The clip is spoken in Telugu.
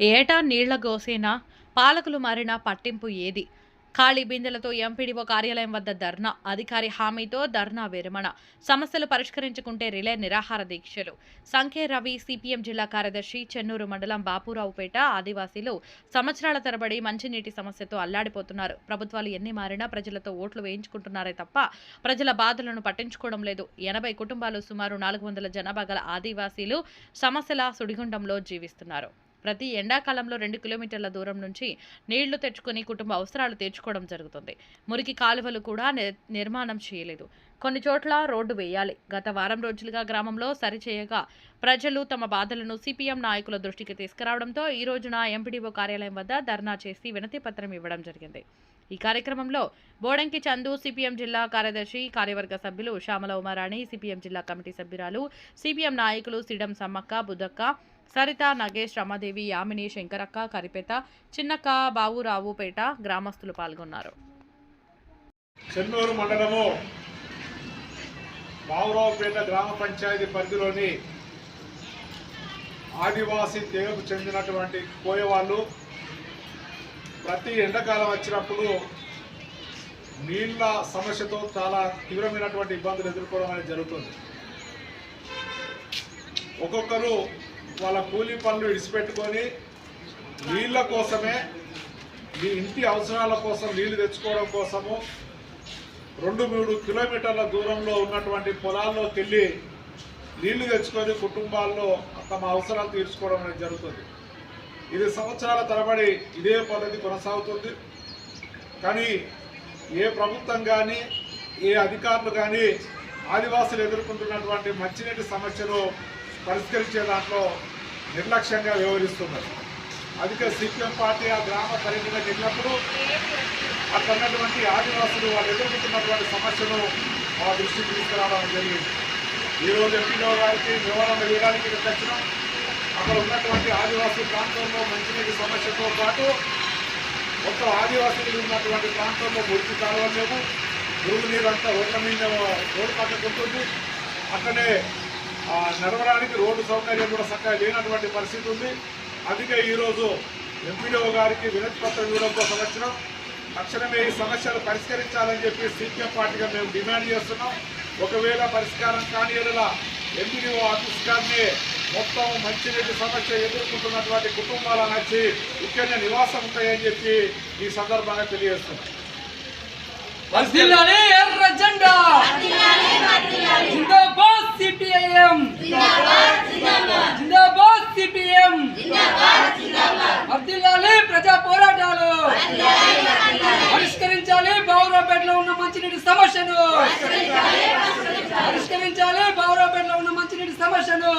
ఏటా నీళ్ళ గోసేనా? పాలకులు మారినా పట్టింపు ఏది? ఖాళీ బిందెలతో ఎంపీడీఓ కార్యాలయం వద్ద ధర్నా అధికారి హామీతో ధర్నా విరమణ సమస్యలు పరిష్కరించుకుంటే రిలే నిరాహార దీక్షలు. సంఖ్య రవి సిపిఎం జిల్లా కార్యదర్శి చెన్నూరు మండలం బాపురావుపేట ఆదివాసీలు సంవత్సరాల తరబడి మంచినీటి సమస్యతో అల్లాడిపోతున్నారు. ప్రభుత్వాలు ఎన్ని మారినా ప్రజలతో ఓట్లు వేయించుకుంటున్నారే తప్ప ప్రజల బాధలను పట్టించుకోవడం లేదు. ఎనభై కుటుంబాలు సుమారు నాలుగు వందల జనాభా గల ఆదివాసీలు సమస్యల సుడిగుండంలో జీవిస్తున్నారు. ప్రతి ఎండాకాలంలో రెండు కిలోమీటర్ల దూరం నుంచి నీళ్ళు తెచ్చుకొని కుటుంబ అవసరాలు తీర్చుకోవడం జరుగుతుంది. మురికి కాలువలు కూడా నిర్మాణం చేయలేదు. కొన్ని చోట్ల రోడ్డు వేయాలి. గత వారం రోజులుగా గ్రామంలో సరిచేయగా ప్రజలు తమ బాధలను సిపిఎం నాయకుల దృష్టికి తీసుకురావడంతో ఈ రోజున ఎంపీడీఓ కార్యాలయం వద్ద ధర్నా చేసి వినతి పత్రం ఇవ్వడం జరిగింది. ఈ కార్యక్రమంలో బోడంకి చందు సిపిఎం జిల్లా కార్యదర్శి కార్యవర్గ సభ్యులు శ్యామల ఉమారాణి సిపిఎం జిల్లా కమిటీ సభ్యురాలు సిపిఎం నాయకులు సిడం సమ్మక్క బుద్దక్క సరిత నగేష్ రమాదేవి యామిని శంకరక్క కరిపేత చిన్నక్క బావురావుపేట గ్రామస్తులు పాల్గొన్నారు. చెన్నూరు మండలము బావురావుపేట గ్రామ పంచాయతీ పరిధిలోని ఆదివాసీ తెగకు చెందినటువంటి కోయవాళ్ళు ప్రతి ఎండాకాలం వచ్చినప్పుడు నీళ్ళ సమస్యతో చాలా తీవ్రమైనటువంటి ఇబ్బందులు ఎదుర్కోవడం అనేది జరుగుతుంది. ఒక్కొక్కరు వాళ్ళ కూలీ పనులు విడిచిపెట్టుకొని నీళ్ళ కోసమే మీ ఇంటి అవసరాల కోసం నీళ్ళు తెచ్చుకోవడం కోసము రెండు మూడు కిలోమీటర్ల దూరంలో ఉన్నటువంటి పొలాల్లోకి వెళ్ళి నీళ్ళు తెచ్చుకొని కుటుంబాల్లో తమ అవసరాలు తీర్చుకోవడం అనేది జరుగుతుంది. ఇది సంవత్సరాల తరబడి ఇదే పద్ధతి కొనసాగుతుంది. కానీ ఏ ప్రభుత్వం కానీ ఏ అధికారులు కానీ ఆదివాసులు ఎదుర్కొంటున్నటువంటి మంచినీటి సమస్యను పరిష్కరించే దాంట్లో నిర్లక్ష్యంగా వ్యవహరిస్తున్నారు. అధిక సిపిఎం పార్టీ ఆ గ్రామ పర్యటనకు వెళ్ళినప్పుడు అక్కడ ఉన్నటువంటి ఆదివాసులు వాళ్ళు ఎదుర్కొంటున్నటువంటి సమస్యను మా దృష్టికి తీసుకురావడం జరిగింది. ఈరోజు ఎంపీలో గారికి వివరణ వేయడానికి ఇక్కడికి వచ్చినాం. అక్కడ ఉన్నటువంటి ఆదివాసీ ప్రాంతంలో మంచినీటి సమస్యతో పాటు మొత్తం ఆదివాసీలు ఉన్నటువంటి ప్రాంతంలో మురికి కాలువలు గురువు నీరు అంతా రోడ్ల మీద రోడ్డు పక్కకు ఉంటుంది అక్కడే నడవడానికి రోడ్డు సౌకర్యం కూడా చక్కగా లేనటువంటి పరిస్థితి ఉంది. అందుకే ఈరోజు ఎంపీడీఓ గారికి వినతి పత్రం ఇవ్వడం కోసం వచ్చినాం. తక్షణమే ఈ సమస్యలు పరిష్కరించాలని చెప్పి సిపిఎం పార్టీగా మేము డిమాండ్ చేస్తున్నాం. ఒకవేళ పరిష్కారం కాని ఎడల ఎంపీడీఓ ఆఫీస్ గారిని మొత్తం మంచినీటి సమస్య ఎదుర్కొంటున్నటువంటి కుటుంబాలను వచ్చి ఇక్కడనే నివాసం ఉంటాయని చెప్పి ఈ సందర్భంగా తెలియజేస్తున్నాం. జిందాబాద్ సిపిఐఎం. జిందాబాద్ సిపిఎం వర్ధిల్లాలి ప్రజా పోరాటాలు. పరిష్కరించాలి బావురాపేటలో ఉన్న మంచినీటి సమస్యను. పరిష్కరించాలి బావురాపేటలో ఉన్న మంచినీటి సమస్యను.